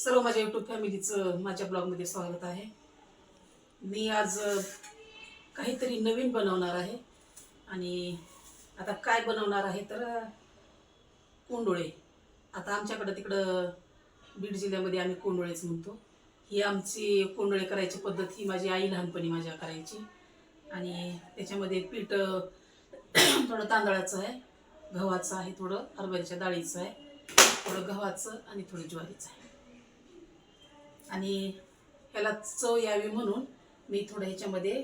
सर्व माझ्या यूट्यूब फॅमिलीचं माझ्या ब्लॉगमध्ये स्वागत आहे. मी आज काहीतरी नवीन बनवणार आहे. आणि आता काय बनवणार आहे तर कोंडोळे. आता आमच्याकडं तिकडं बीड जिल्ह्यामध्ये आम्ही कोंडोळेच म्हणतो. ही आमची कोंडोळे करायची पद्धत ही माझी आई लहानपणी माझ्या करायची. आणि त्याच्यामध्ये पीठ थोडं तांदळाचं आहे. गव्हाचं आहे थोडं हरभऱ्याच्या डाळीचं आहे. थोडं गव्हाचं आणि थोडं ज्वारीचं आहे. आणि ह्याला चव यावी म्हणून मी थोडं ह्याच्यामध्ये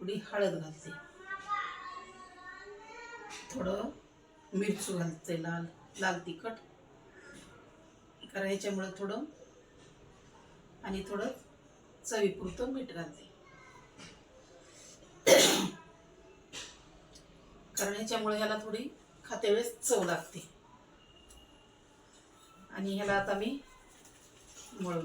थोडी हळद घालते. थोडं मिरचू घालते लाल लाल तिखट. कारण ह्याच्यामुळं थोडं आणि थोडं चवीपुरतं मीठ घालते. कारण ह्याच्यामुळे ह्याला थोडी खाते वेळेस चव लागते. आणि ह्याला आता मी 我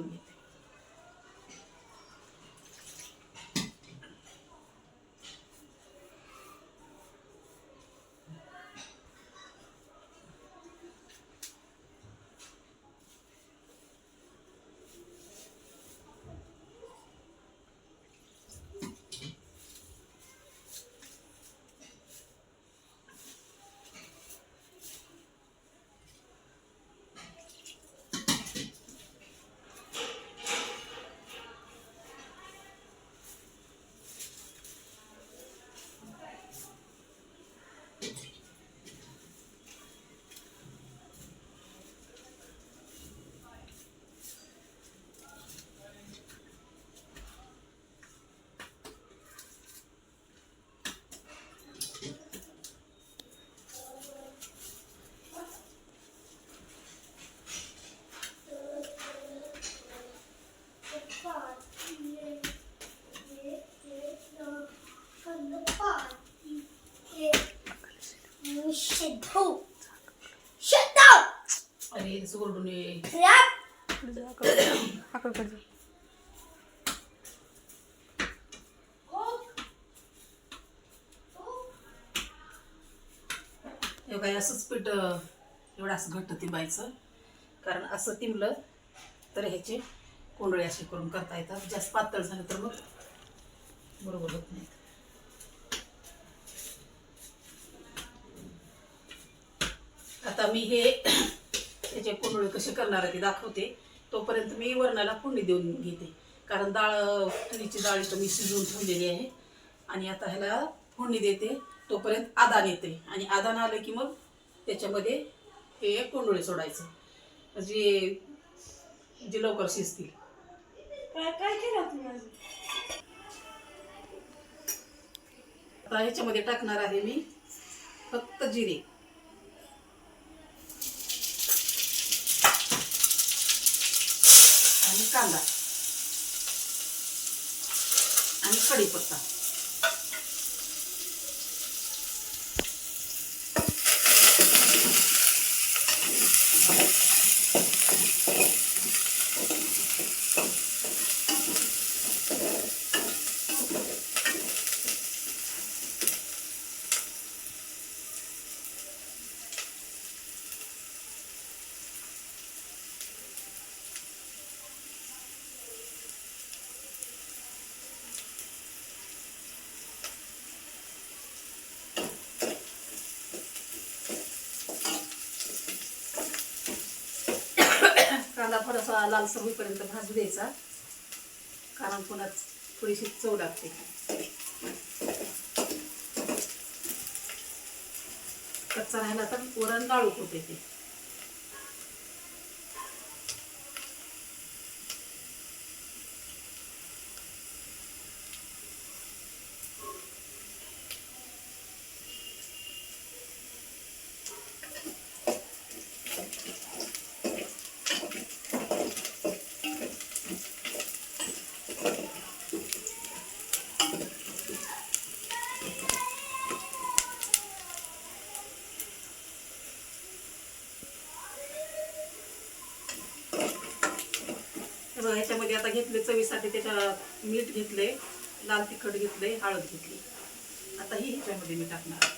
आणि सोडून ये! हे काय असंच पीठ एवढं असं घट्ट तिंबायचं. कारण असं तिंबलं तर ह्याचे कोंडळे असे करून करता येतात. जास्त पातळ झालं तर मग बरोबर होत नाही. आता मी हे त्याचे कोंडळे कसे करणार आहे ते दाखवते. तोपर्यंत मी वरणाला फोडणी देऊन घेते. कारण डाळ तुरीची डाळ तर मी शिजवून ठेवलेली आहे. आणि आता ह्याला फोडणी देते. तोपर्यंत आदान येते. आणि आदान आलं की मग त्याच्यामध्ये हे कोंडोळे सोडायचं. म्हणजे जे लवकर शिजतील. आता ह्याच्यामध्ये टाकणार आहे मी फक्त जिरे आणि कांदा आणि कढीपत्ता कांदा थोडासा लालसर होईपर्यंत भाजू द्यायचा. कारण पुन्हा थोडीशी चव लागते. कच्चा राहिला तर वरण लाळू होते ते. ह्याच्यामध्ये आता घेतले चवीसाठी त्याच्या मीठ घेतले लाल तिखट घेतले हळद घेतली. आता ही ह्याच्यामध्ये मी टाकणार.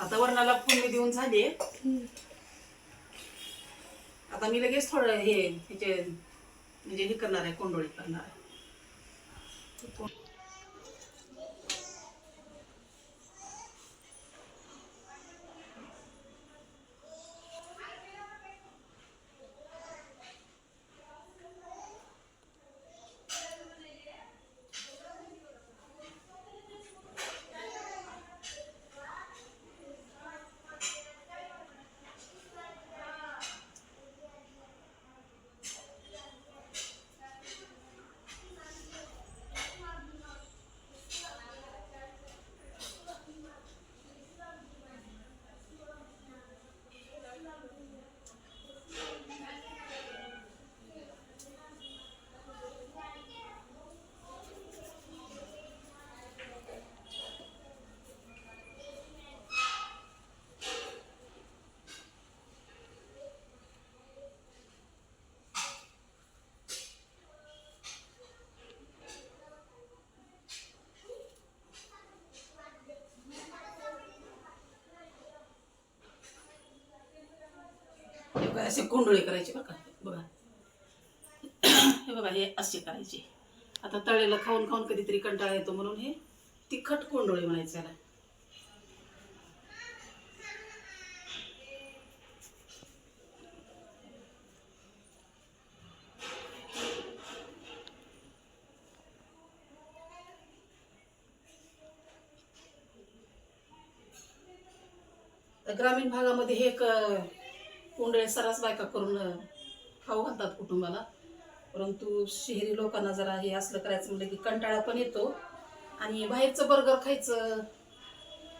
आता वरणाला फोडणी देऊन झाली. आता मी लगेच थोडं हे म्हणजे हे करणार आहे कोंडोळी करणार आहे. असे कोंडोळे करायचे बघा बघा. हे बघा हे असे करायचे. आता तळेला खाऊन खाऊन कधीतरी कंटाळा येतो म्हणून हे तिखट कोंडोळे म्हणायचे याला. ग्रामीण भागामध्ये हे एक कोंडळे सरास बायका करून खाऊ घालतात कुटुंबाला. परंतु शहरी लोकांना जरा हे असलं करायचं म्हणलं की कंटाळा पण येतो. आणि बाहेरचं बर्गर खायचं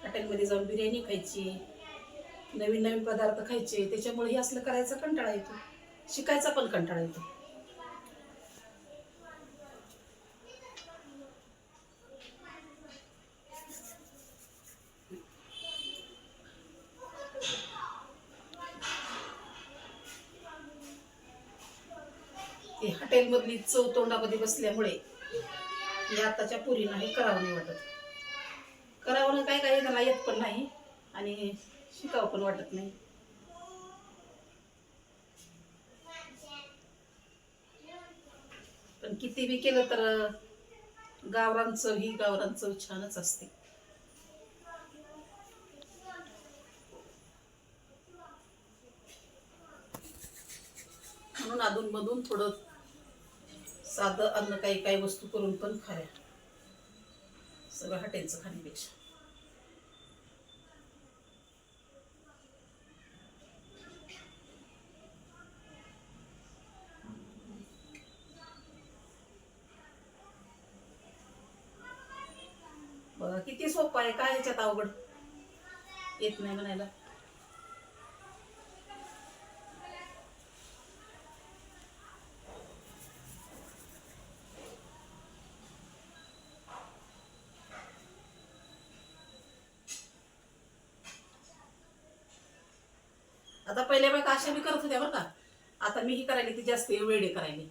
हॉटेलमध्ये जाऊन बिर्याणी खायची नवीन नवीन पदार्थ खायचे त्याच्यामुळे हे असलं करायचं कंटाळा येतो. शिकायचा पण कंटाळा येतो हे हॉटेलमधली चव तोंडामध्ये बसल्यामुळे या आताच्या पुरीनं हे करावं नाही वाटत. करावं ना काय काय त्याला येत पण नाही आणि शिकावं पण वाटत नाही. पण किती बी केलं तर गावरान चव ही गावरान चव छानच असते. म्हणून अधून मधून थोडं साधं अन्न काही काही वस्तू करून पण खाया सगळं हॉटेलचं खाण्यापेक्षा. बघा किती सोपं आहे काय ह्याच्यात अवघड? येत नाही म्हणायला. आता पहिल्या बायका अशा मी करत होत्या बरं का. आता मी ही करायली ती जास्त वेळे करायली.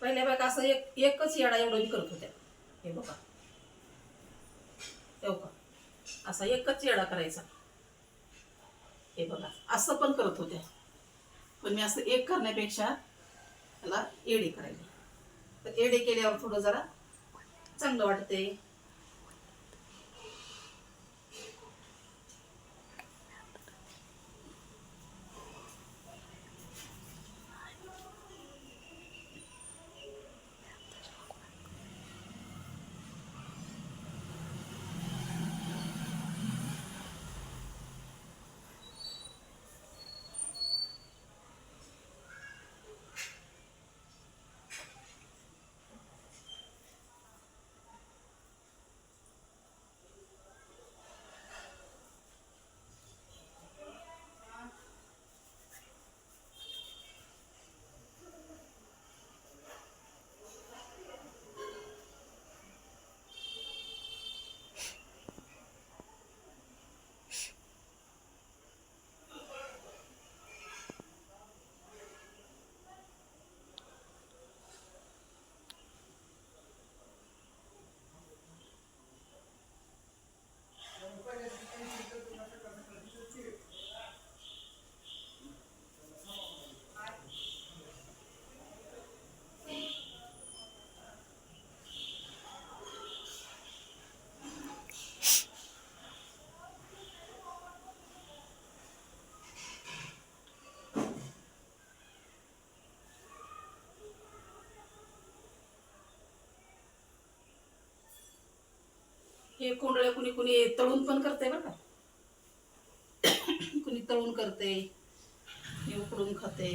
पहिल्या बायका असं एक एकच येडा एवढं मी करत होत्या. हे बघा. तेव्हा का असा एकच येडा करायचा. हे बघा. असं पण करत होत्या. पण मी असं एक करण्यापेक्षा त्याला एडे करायली. तर एडे केल्यावर थोडं जरा चांगलं वाटते हे कोंडळे कुणी कुणी तळून पण करते बरं का. कुणी तळून करते हे उकडून खाते.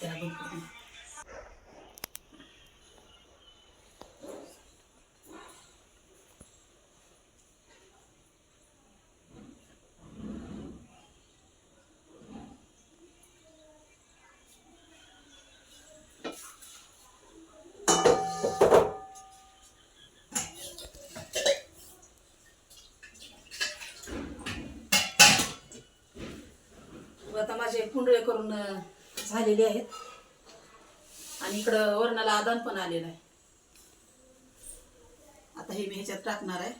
त्या बंद कुंडळे करून झालेले आहेत. आणि इकडं वरणाला आदान पण आलेलं आहे. आता हे मी ह्याच्यात टाकणार आहे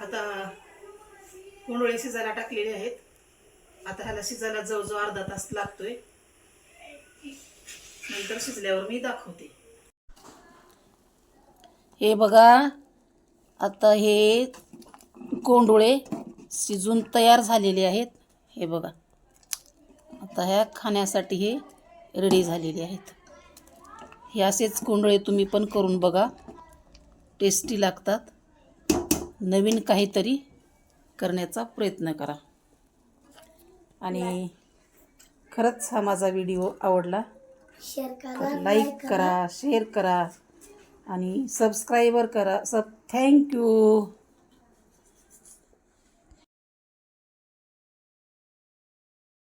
आता कुंडळे शिजायला टाकलेले आहेत. आता ह्याला शिजायला जवळजवळ अर्धा तास लागतोय. नंतर शिजल्यावर मी दाखवते. हे बघा आता हे कोंडुळे शिजून तयार झालेले आहेत. हे बघा आता ह्या खाण्यासाठी हे रेडी झालेले आहेत. हे असेच कोंडळे तुम्ही पण करून बघा. टेस्टी लागतात. नवीन काहीतरी करण्याचा प्रयत्न करा. आणि खरंच हा माझा व्हिडिओ आवडला. लाईक करा शेअर करा. आणि सबस्क्राईबर करा. सब थँक्यू